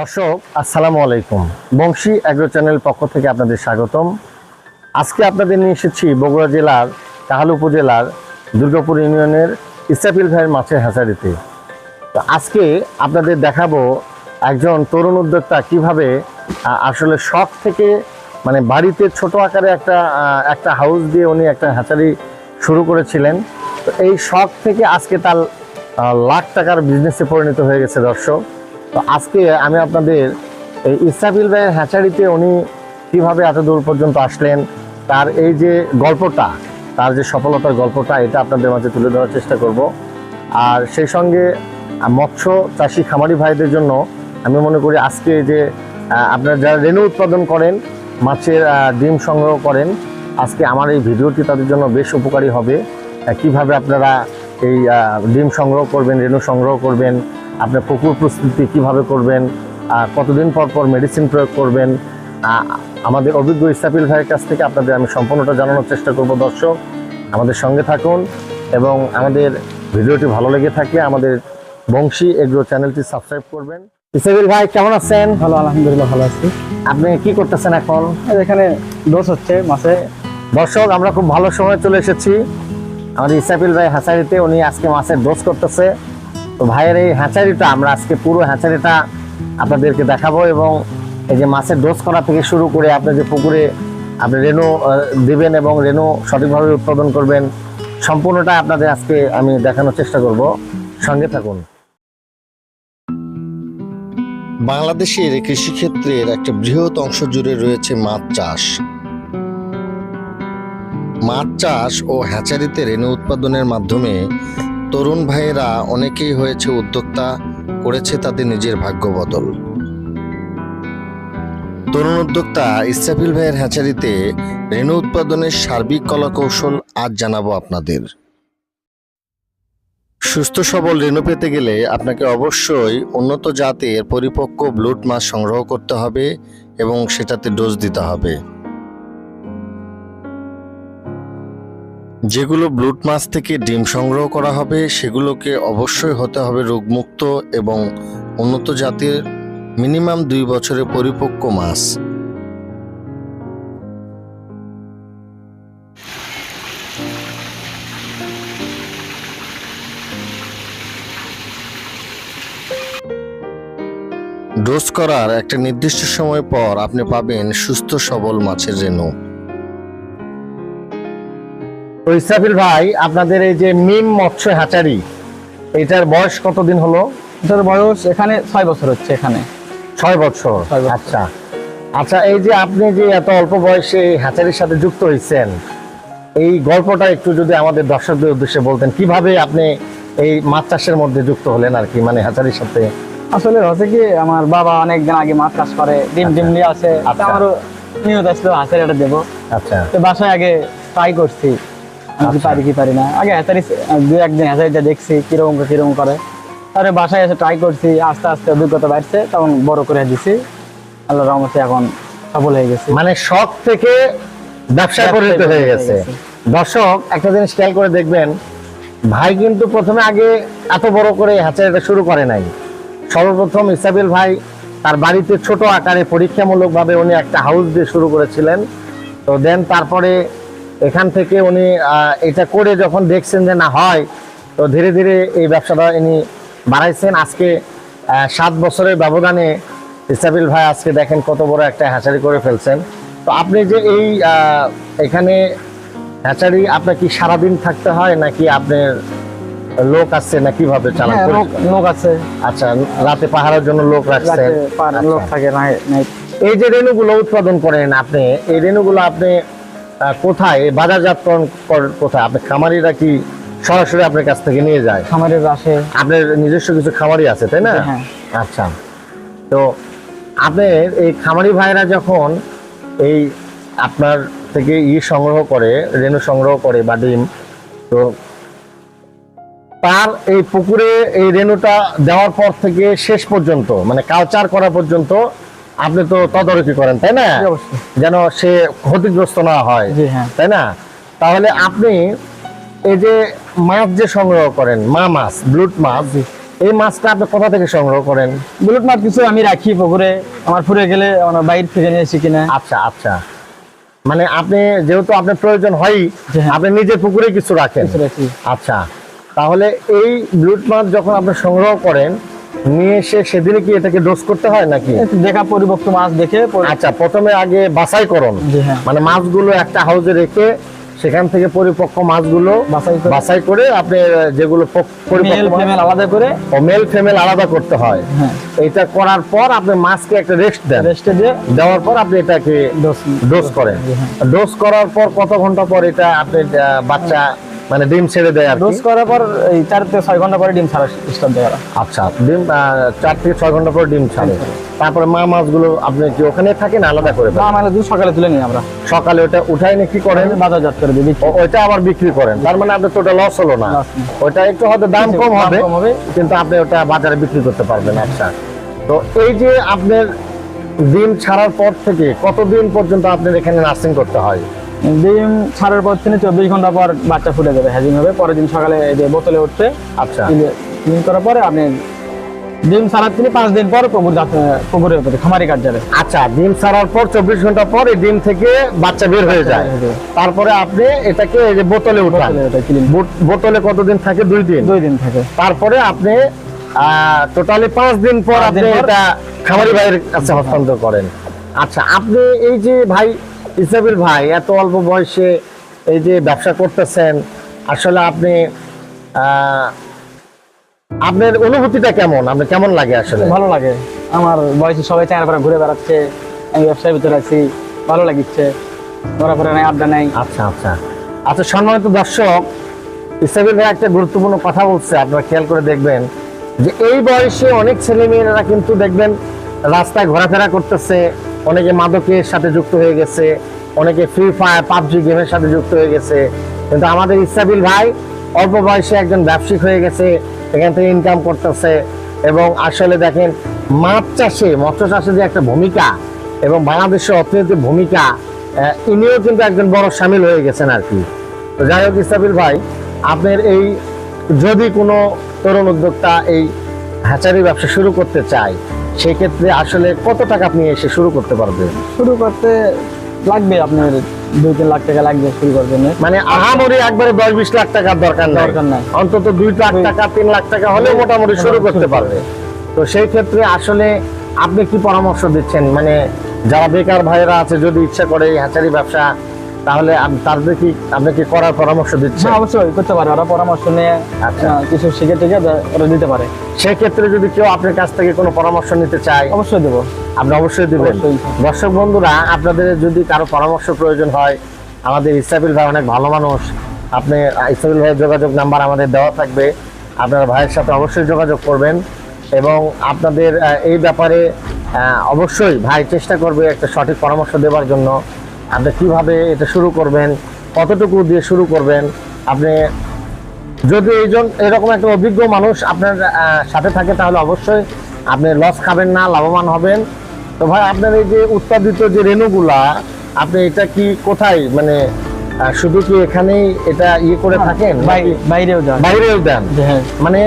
দর্শক, আসসালামু আলাইকুম। বংশী অ্যাগ্রো চ্যানেল পক্ষ থেকে আপনাদের স্বাগতম। আজকে আপনাদের নিয়ে এসেছি বগুড়া জেলার কাহাল উপজেলার দুর্গাপুর ইউনিয়নের ইস্তাপিল ভাইয়ের মাছের হ্যাচারিতে তো আজকে আপনাদের দেখাবো একজন তরুণ উদ্যোক্তা কীভাবে আসলে শখ থেকে মানে বাড়িতে ছোট আকারে একটা একটা হাউস দিয়ে উনি একটা হ্যাচারি শুরু করেছিলেন। তো এই শখ থেকে আজকে তার লাখ টাকার বিজনেসে পরিণত হয়ে গেছে দর্শক। তো আজকে আমি আপনাদের এই ইসরাফিল ভাইয়ের হ্যাচারিতে উনি কীভাবে এত দূর পর্যন্ত আসলেন, তার এই যে গল্পটা, তার যে সফলতার গল্পটা, এটা আপনাদের মাঝে তুলে ধরার চেষ্টা করব। আর সেই সঙ্গে মৎস্য চাষি খামারি ভাইদের জন্য আমি মনে করি আজকে যে আপনারা যারা রেণু উৎপাদন করেন, মাছের ডিম সংগ্রহ করেন, আজকে আমার এই ভিডিওটি তাদের জন্য বেশ উপকারী হবে। কীভাবে আপনারা এই ডিম সংগ্রহ করবেন, রেণু সংগ্রহ করবেন আপনার পুকুর প্রস্তুতি কীভাবে করবেন কতদিন পর পর মেডিসিন প্রয়োগ করবেন আমাদের অভিজ্ঞ ইস্তাফিল ভাইয়ের কাছ থেকে আপনাদের আমি সম্পূর্ণটা জানানোর চেষ্টা করব দর্শক। আমাদের সঙ্গে থাকুন এবং আমাদের ভিডিওটি ভালো লেগে থাকলে আমাদের বংশী এগ্রো চ্যানেলটি সাবস্ক্রাইব করবেন। ইসাবিল ভাই কেমন আছেন? ভালো আলহামদুলিল্লাহ ভালো আছি। আপনি কি করতেছেন এখন? এখানে দোষ হচ্ছে মাসে। দর্শক আমরা খুব ভালো সময় চলে এসেছি। আমাদের ইসাফিল ভাই হাসারিতে উনি আজকে মাছের ডোজ করতেছে। তো ভাইয়ের এই হ্যাচারিটা, আমরা আজকে পুরো হ্যাচারিটা আপনাদেরকে দেখাবো এবং এই যে মাছের ডোজ করা থেকে শুরু করে আপনি যে পুকুরে আপনি রেনু দিবেন এবং রেনু সঠিকভাবে উৎপাদন করবেন সম্পূর্ণটা আপনাদের আজকে আমি দেখানোর চেষ্টা করব। সঙ্গে থাকুন। বাংলাদেশের কৃষিক্ষেত্রের একটা বৃহৎ অংশ জুড়ে রয়েছে মাছ চাষ। মাছ চাষ ও হ্যাচারিতে রেণু উৎপাদনের মাধ্যমে তরুণ ভাইয়েরা অনেকেই হয়েছে উদ্যোক্তা, করেছে তাদের নিজের ভাগ্য বদল। তরুণ উদ্যোক্তা ইসরাফিল ভাইয়ের হ্যাচারিতে রেণু উৎপাদনের সার্বিক কলাকৌশল আজ জানাব আপনাদের। সুস্থ সবল রেণু পেতে গেলে আপনাকে অবশ্যই উন্নত জাতের পরিপক্ক ব্লুট মাছ সংগ্রহ করতে হবে এবং সেটাতে ডোজ দিতে হবে। যেগুলো ব্লুট মাছ থেকে ডিম সংগ্রহ করা হবে, সেগুলোকে অবশ্যই হতে হবে রোগমুক্ত এবং উন্নত জাতের মিনিমাম দুই বছরে পরিপক্ক মাছ। ডোজ করার একটা নির্দিষ্ট সময় পর আপনি পাবেন সুস্থ সবল মাছের রেণু। ইসরাফিল ভাই আপনাদের এই যে মিম মৎস্য হ্যাচারি এটার বয়স কতদিন হলো? এটার বয়স এখানে ছয় বছর হচ্ছে এখানে। ছয় বছর? আচ্ছা। আচ্ছা এই যে আপনি যে এত অল্প বয়সে এই হ্যাচারির সাথে যুক্ত হয়েছেন এই গল্পটা একটু যদি আমাদের দর্শকদের উদ্দেশ্যে বলতেন কীভাবে আপনি এই মাছ চাষের মধ্যে যুক্ত হলেন আর কি মানে হ্যাচারির সাথে? আসলে হচ্ছে কি আমার বাবা অনেক দিন আগে মাছ চাষ করে ডিম ডিম নিয়ে আসে। আচ্ছা। আমারও নিয়ত আসলো এটা দেবো। আচ্ছা। তো বাসায় আগে ট্রাই করছি। আচ্ছা। পারি কি পারি না? আগে হ্যাচারি দু একদিন হ্যাচারিটা দেখছি কীরকম কীরকম করে। তারপরে বাসায় এসে ট্রাই করছি আস্তে আস্তে অভিজ্ঞতা বাড়ছে তখন বড় করে দিছি। আল্লাহ রহমতে এখন সফল হয়ে গেছি। মানে শখ থেকে ব্যবসায় পরিণত হয়ে গেছে। দর্শক একটা জিনিস খেয়াল করে দেখবেন ভাই কিন্তু প্রথমে আগে এত বড় করে হ্যাচারিটা শুরু করে নাই। সর্বপ্রথম ইসাবিল ভাই তার বাড়িতে ছোট আকারে পরীক্ষামূলকভাবে উনি একটা হাউস দিয়ে শুরু করেছিলেন। তো দেন তারপরে এখান থেকে উনি এটা করে যখন দেখছেন যে না হয় তো ধীরে ধীরে এই ব্যবসাটা ইনি বাড়াইছেন আজকে সাত বছরের ব্যবধানে ইসাবিল ভাই আজকে দেখেন কত বড় একটা হ্যাচারি করে ফেলছেন। তো আপনি যে এই এখানে হ্যাচারি আপনার কি সারাদিন থাকতে হয় নাকি আপনার লোক আছে না কীভাবে চালান? হ্যাঁ, লোক- লোক আছে। আচ্ছা রাতে পাহারার জন্য লোক রাখছেন। পার- আচ্ছা। লোক থাকে না এই যে রেণুগুলো উৎপাদন করেন আপনি এই রেণুগুলো আপনি কোথায়? বাজারজাতকরণ কোথায়? আপনি খামারিরা কি সরাসরি আপনার কাছ থেকে নিয়ে যায়? খামারের আসে আপনার নিজস্ব কিছু খামারি আছে তাই না? হ্যাঁ। আচ্ছা। তো আপনার এই খামারি ভাইরা যখন এই আপনার থেকে ই সংগ্রহ করে রেণু সংগ্রহ করে বা ডিম তো তার এই পুকুরে এই রেণুটা দেওয়ার পর থেকে শেষ পর্যন্ত মানে কালচার করা পর্যন্ত আপনি তো তদারকি করেন তাই না? যেন সে ক্ষতিগ্রস্ত না হয় হ্যাঁ। তাই না? তাহলে আপনি এই যে মাছ যে সংগ্রহ করেন মা মাছ ব্লুট মাছ এই মাছটা আপনি কোথা থেকে সংগ্রহ করেন? ব্লুট মাছ কিছু আমি রাখি পুকুরে আমার ফুরে গেলে আমার বাইর থেকে নিয়ে এসি কিনা। আচ্ছা আচ্ছা। মানে আপনি যেহেতু আপনার প্রয়োজন হয়ই জি, হ্যাঁ। আপনি নিজের পুকুরে কিছু রাখেন। আচ্ছা তাহলে এই ব্লুট মাছ যখন আপনি সংগ্রহ করেন নিয়ে এসে সেদিনে কি এটাকে ডোজ করতে হয় নাকি? দেখা মাছ দেখে আচ্ছা প্রথমে আগে বাছাই করুন হ্যাঁ। মানে মাছগুলো একটা হাউজে রেখে সেখান থেকে পরিপক্ক মাছগুলো বাছাই করে আপনি যেগুলো আলাদা করে মেল ফিমেল আলাদা করতে হয়। হ্যাঁ। এটা করার পর আপনি মাছকে একটা রেস্ট দেন। রেস্টে দিয়ে দেওয়ার পর আপনি এটাকে ডোজ করেন। হ্যাঁ। ডোজ করার পর কত ঘণ্টা পর এটা আপনি বাচ্চা মানে ডিম ছেড়ে দেয় আর কি। ডোজ করার পর এই চার থেকে ছয় ঘণ্টা পরে ডিম ছাড়া স্টার্ট দেওয়া আচ্ছা ডিম চার থেকে ছয় ঘণ্টা পর ডিম ছাড়ে। তারপরে মা মাছগুলো আপনি কি ওখানে থাকেন আলাদা করে ফেলেন? মানে দুধ সকালে তুলে নিই আমরা। সকালে ওটা উঠাই নিয়ে কি করেন? বাজারজাত করে দিই ওইটা আবার বিক্রি করেন। তার মানে আপনার তোটা লস হলো না। ওইটা একটু হয়তো দাম কম হবে কম হবে। কিন্তু আপনি ওটা বাজারে বিক্রি করতে পারবেন আচ্ছা। তো এই যে আপনার ডিম ছাড়ার পর থেকে কতদিন পর্যন্ত আপনার এখানে নার্সিং করতে হয়? ডিম ছাড়ার পর থেকে চব্বিশ ঘণ্টা পর বাচ্চা ফুটে যাবে হ্যাজিং হবে। পরের দিন সকালে এই যে বোতলে উঠবে আচ্ছা। ক্লিন করার পরে আপনি ডিম ছাড়ার তিনি পাঁচ দিন পর পুকুর পুকুরে খামারি কাজ যাবে। আচ্ছা ডিম ছাড়ার পর চব্বিশ ঘণ্টা পর এই ডিম থেকে বাচ্চা বের হয়ে যায়। তারপরে আপনি এটাকে এই যে বোতলে উঠান। বোতলে কতদিন থাকে? দুই দিন। দুই দিন থাকে। তারপরে আপনি টোটালি পাঁচ দিন পর আপনি এটা খামারি ভাইয়ের কাছে হস্তান্তর করেন। আচ্ছা আপনি এই যে ভাই ইসাবিল ভাই এত অল্প বয়সে এই যে ব্যবসা করতেছেন আসলে আপনি আপনার অনুভূতিটা কেমন? আপনার কেমন লাগে আসলে? ভালো লাগে। আমার বয়সী সবাই চায়ের পরে ঘুরে বেড়াচ্ছে আমি ব্যবসার ভিতরে আছি ভালো লাগিচ্ছে ওরা পরে নাই আড্ডা নাই। আচ্ছা আচ্ছা। আচ্ছা সম্মানিত দর্শক ইসাবিল ভাই একটা গুরুত্বপূর্ণ কথা বলছে আপনারা খেয়াল করে দেখবেন যে এই বয়সে অনেক ছেলে মেয়েরা কিন্তু দেখবেন রাস্তায় ঘোরাফেরা করতেছে অনেকে মাদকের সাথে যুক্ত হয়ে গেছে, অনেকে ফ্রি ফায়ার পাবজি গেমের সাথে যুক্ত হয়ে গেছে। কিন্তু আমাদের ইসাবিল ভাই অল্প বয়সে একজন ব্যবসায়িক হয়ে গেছে, এখান থেকে ইনকাম করতেছে এবং আসলে দেখেন, মাছ চাষে, মৎস্য চাষে যে একটা ভূমিকা এবং বাংলাদেশের অর্থনীতির ভূমিকা ইনিও কিন্তু একজন বড় সামিল হয়ে গেছেন আর কি। তো যাই হোক ইস্তাবিল ভাই, আপনার এই যদি কোনো তরুণ উদ্যোক্তা এই হ্যাচারি ব্যবসা শুরু করতে চায় সেই ক্ষেত্রে আসলে কত টাকা আপনি এসে শুরু করতে পারবেন? শুরু করতে লাগবে আপনার দুই তিন লাখ টাকা লাগবে শুরু করার জন্য। মানে আহামরি একবারে দশ বিশ লাখ টাকার দরকার নাই। দরকার নাই। অন্তত দুই লাখ টাকা তিন লাখ টাকা হলে মোটামুটি শুরু করতে পারবে। তো সেই ক্ষেত্রে আসলে আপনি কি পরামর্শ দিচ্ছেন? মানে যারা বেকার ভাইয়েরা আছে যদি ইচ্ছা করে এই হ্যাচারি ব্যবসা তাহলে তাদের কি আপনি কি করার পরামর্শ দিচ্ছেন? হ্যাঁ অবশ্যই করতে পারে। ওরা পরামর্শ নিয়ে আচ্ছা। কিছু শিখে দে- ওরা দিতে পারে। সেক্ষেত্রে যদি কেউ আপনার কাছ থেকে কোনো পরামর্শ নিতে চায় অবশ্যই দেবো। আপনি অবশ্যই দিবেন। দর্শক বন্ধুরা আপনাদের যদি কারও পরামর্শ প্রয়োজন হয় আমাদের ইসরাফিল ভাই অনেক ভালো মানুষ। আপনি ইসরাফিল ভাইয়ের যোগাযোগ নাম্বার আমাদের দেওয়া থাকবে। আপনার ভাইয়ের সাথে অবশ্যই যোগাযোগ করবেন এবং আপনাদের এই ব্যাপারে অবশ্যই ভাই চেষ্টা করবে একটা সঠিক পরামর্শ দেওয়ার জন্য। আপনি কীভাবে এটা শুরু করবেন কতটুকু দিয়ে শুরু করবেন আপনি যদি এইজন এরকম একটা অভিজ্ঞ মানুষ আপনার সাথে থাকে তাহলে অবশ্যই আপনি লস খাবেন না লাভবান হবেন। তো ভাই আপনার এই যে উৎপাদিত যে রেণুগুলা আপনি এটা কি কোথায় মানে শুধু কি এখানেই এটা ইয়ে করে থাকেন বাইরেও যায় বাইরেও দেন হ্যাঁ। মানে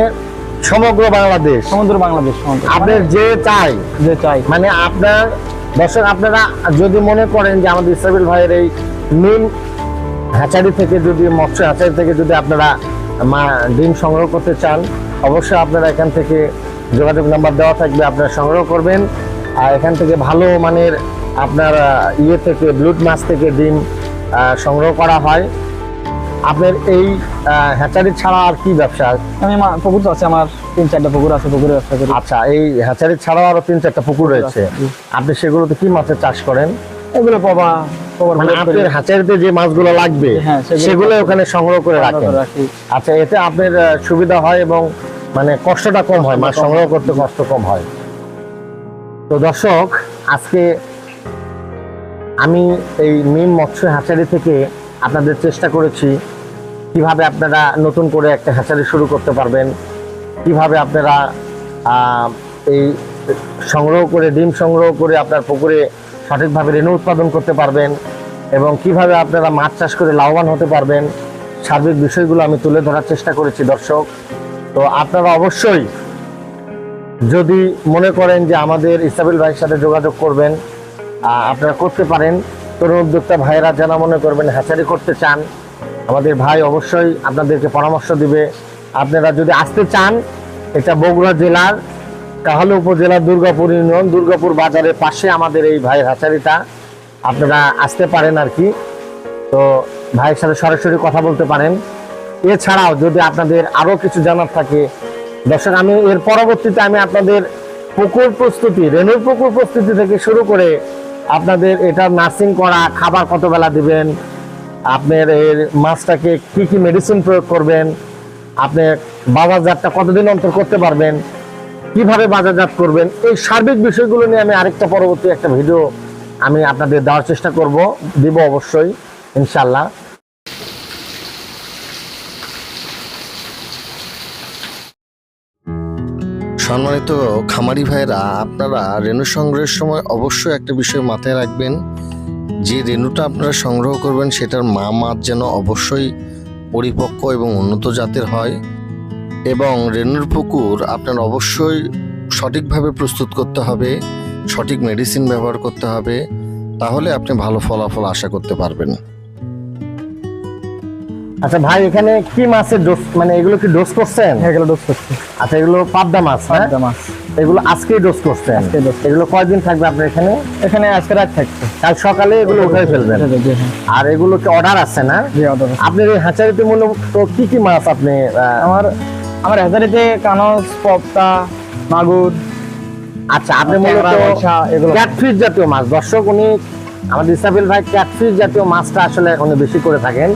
সমগ্র বাংলাদেশ? সমুদ্র বাংলাদেশ আপনার যে চাই। যে চাই। মানে আপনার দর্শক, আপনারা যদি মনে করেন যে আমাদের ইসরাবিল ভাইয়ের এই মেন হ্যাচারি থেকে যদি মৎস্য হ্যাচারি থেকে যদি আপনারা ডিম সংগ্রহ করতে চান, অবশ্যই আপনারা এখান থেকে যোগাযোগ নাম্বার দেওয়া থাকবে, আপনারা সংগ্রহ করবেন। আর এখান থেকে ভালো মানের আপনার ইয়ে থেকে, ব্লুট মাছ থেকে ডিম সংগ্রহ করা হয়। আপনার এই হ্যাচারি ছাড়া আর কি ব্যবসা? আমি পুকুর তো আছে আমার তিন চারটা পুকুর আছে পুকুরে ব্যবসা করি। আচ্ছা এই হ্যাচারি ছাড়াও আরও তিন চারটা পুকুর রয়েছে। আপনি সেগুলোতে কি মাছের চাষ করেন? এগুলো পাবা মানে আপনার হ্যাচারিতে যে মাছগুলো লাগবে হ্যাঁ, সেগুলো- সেগুলো ওখানে সংগ্রহ করে রাখেন। আচ্ছা এতে আপনার সুবিধা হয় এবং মানে কষ্টটা কম হয় মাছ সংগ্রহ করতে কষ্ট কম হয়। তো দর্শক আজকে আমি এই মিম মৎস্য হ্যাচারি থেকে আপনাদের চেষ্টা করেছি কীভাবে আপনারা নতুন করে একটা হ্যাচারি শুরু করতে পারবেন? কীভাবে আপনারা এই সংগ্রহ করে, ডিম সংগ্রহ করে আপনার পুকুরে সঠিকভাবে রেণু উৎপাদন করতে পারবেন এবং কীভাবে আপনারা মাছ চাষ করে লাভবান হতে পারবেন, সার্বিক বিষয়গুলো আমি তুলে ধরার চেষ্টা করেছি, দর্শক। তো আপনারা অবশ্যই যদি মনে করেন যে আমাদের ইসাবিল ভাইয়ের সাথে যোগাযোগ করবেন আপনারা করতে পারেন। তরুণ উদ্যোক্তা ভাইয়েরা যারা মনে করবেন হ্যাচারি করতে চান আমাদের ভাই অবশ্যই আপনাদেরকে পরামর্শ দিবে। আপনারা যদি আসতে চান, এটা বগুড়া জেলার কাহালু উপজেলার দুর্গাপুর ইউনিয়ন, দুর্গাপুর বাজারের পাশে আমাদের এই ভাইয়ের হ্যাচারিটা আপনারা আসতে পারেন আর কি। তো ভাইয়ের সাথে সরাসরি কথা বলতে পারেন। এছাড়াও যদি আপনাদের আরও কিছু জানার থাকে, দর্শক, আমি এর পরবর্তীতে আমি আপনাদের পুকুর প্রস্তুতি, রেণুর পুকুর প্রস্তুতি থেকে শুরু করে আপনাদের এটা নার্সিং করা, খাবার কত বেলা দিবেন আপনার এর মাছটাকে কি কি মেডিসিন প্রয়োগ করবেন? আপনি বাজারজাতটা কতদিন অন্তর করতে পারবেন? কীভাবে বাজারজাত করবেন? এই সার্বিক বিষয়গুলো নিয়ে আমি আরেকটা পরবর্তী একটা ভিডিও আমি আপনাদের দেওয়ার চেষ্টা করব, দিব অবশ্যই ইনশাল্লাহ সম্মানিত খামারি ভাইরা আপনারা রেণু সংগ্রহের সময় অবশ্যই একটা বিষয় মাথায় রাখবেন। যে রেণুটা আপনারা সংগ্রহ করবেন সেটার মা মাছ যেন অবশ্যই পরিপক্ক এবং উন্নত জাতের হয় এবং রেণুর পুকুর আপনার অবশ্যই সঠিকভাবে প্রস্তুত করতে হবে সঠিক মেডিসিন ব্যবহার করতে হবে তাহলে আপনি ভালো ফলাফল আশা করতে পারবেন। আচ্ছা ভাই এখানে কি মাছের ডোজ মানে এগুলো কি ডোজ করছেন? এগুলো ডোজ করছি। আচ্ছা এগুলো পাবদা মাছ হ্যাঁ? পাবদা মাছ। এগুলো আজকেই ডোজ করছেন। এগুলো কয়দিন থাকবে আপনার এখানে এখানে আজকে রাত থাকছে কাল সকালে এগুলো উঠাই ফেলবেন হ্যাঁ। আর এগুলো কি অর্ডার আছে না। আপনার এই হ্যাচারিতে মূলত কি কি মাছ আপনি আমার আমার হাজারিতে কানস পপতা মাগুর আচ্ছা আপনি মূলত। ক্যাটফিশ জাতীয় মাছ দর্শক উনি আমাদের ইসাবিল ভাই ক্যাটফিশ জাতীয় মাছটা আসলে উনি বেশি করে থাকেন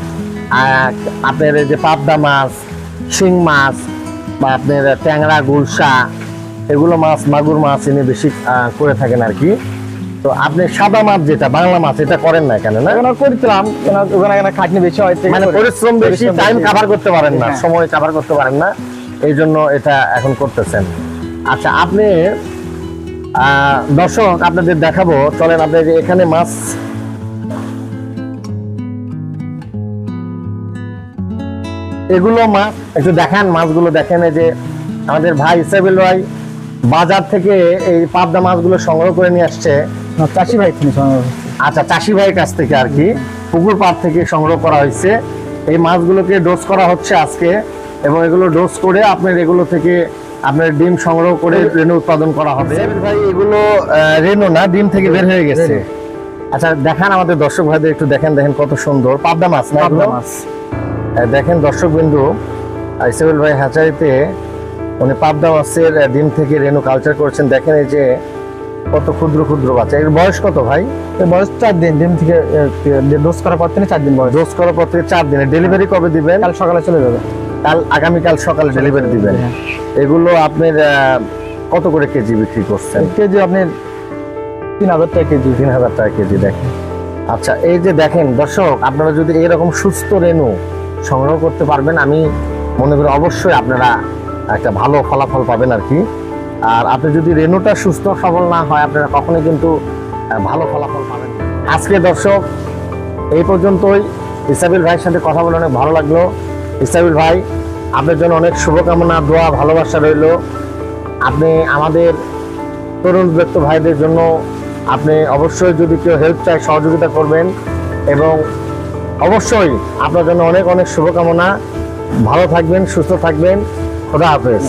আর আপনার এই যে পাবদা মাছ শিং মাছ বা আপনার ট্যাংরা গুলশা এগুলো মাছ মাগুর মাছ ইনি বেশি করে থাকেন আর কি তো আপনি সাদা মাছ যেটা বাংলা মাছ এটা করেন না কেন না? করছিলাম ওখানে খাটনি বেশি হয় মানে পরিশ্রম বেশি টাইম। কাভার করতে পারেন না হ্যাঁ। সময় কাভার করতে পারেন না। এই জন্য এটা এখন করতেছেন। আচ্ছা আপনি আহ, দর্শক আপনাদের দেখাবো চলেন আপনি এখানে মাছ এগুলো মাছ একটু দেখান মাছগুলো দেখেন এই যে আমাদের ভাই ইসাবিল ভাই বাজার থেকে এই পাবদা মাছগুলো সংগ্রহ করে নিয়ে আসছে। চাষি ভাই সংগ্রহ আচ্ছা চাষি ভাইয়ের কাছ থেকে আর কি। পুকুর পাড় থেকে সংগ্রহ করা হয়েছে। এই মাছগুলোকে ডোজ করা হচ্ছে আজকে এবং এগুলো ডোজ করে আপনার এগুলো থেকে আপনার ডিম সংগ্রহ করে রেনু উৎপাদন করা হবে। ভাই এগুলো রেনু না ডিম থেকে বের হয়ে গেছে। আচ্ছা দেখান আমাদের দর্শক ভাইদের একটু দেখেন দেখেন কত সুন্দর। পাবদা মাছ না পাবদা মাছ। দেখেন দর্শক বিন্দু ভাই হ্যাচারিতে উনি পাবদা মাছের ডিম থেকে রেনু কালচার করছেন। দেখেন এই যে কত ক্ষুদ্র ক্ষুদ্র বাচ্চা। এর বয়স কত ভাই? এর বয়স চার দিন। ডিম থেকে ডোজ করার পর থেকে চার দিন বয়স। ডোজ করার পর থেকে চার দিনে। ডেলিভারি কবে দিবেন? কাল সকালে চলে যাবে। কাল আগামীকাল সকালে ডেলিভারি দিবেন। হ্যাঁ। এগুলো আপনার কত করে কেজি বিক্রি করছেন? কেজি আপনি তিন হাজার টাকা কেজি। তিন হাজার টাকা কেজি দেখেন। আচ্ছা এই যে দেখেন দর্শক আপনারা যদি এরকম সুস্থ রেণু সংগ্রহ করতে পারবেন আমি মনে করি অবশ্যই আপনারা একটা ভালো ফলাফল পাবেন আর কি। আর আপনি যদি রেণুটা সুস্থ, সবল না হয়, আপনারা কখনোই কিন্তু ভালো ফলাফল পাবেন আজকে দর্শক, এই পর্যন্তই। ইসাবিল ভাইয়ের সাথে কথা বলে অনেক ভালো লাগল। ইসাবিল ভাই, আপনার জন্য অনেক শুভকামনা, দোয়া, ভালোবাসা রইল। আপনি আমাদের তরুণ ব্যক্ত ভাইদের জন্য আপনি অবশ্যই যদি কেউ হেল্প চায়, সহযোগিতা করবেন এবং অবশ্যই আপনার জন্য অনেক অনেক শুভকামনা। ভালো থাকবেন, সুস্থ থাকবেন। খোদা হাফেজ